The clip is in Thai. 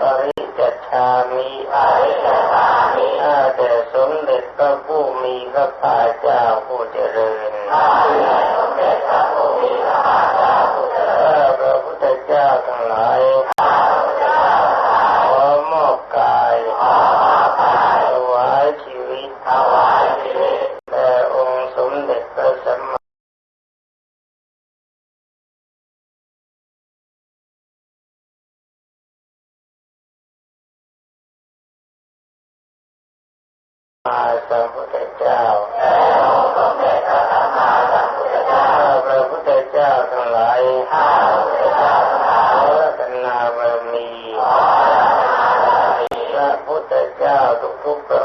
ปริจัชชามิข้าแต่สมเด็จพระผู้มีพระภาคเจ้าผู้เจริญ มาสัมพุทธเจ้าพระพุทธเจ้าทั้งหลายพัฒนาบารมีพระพุทธเจ้าทุกๆ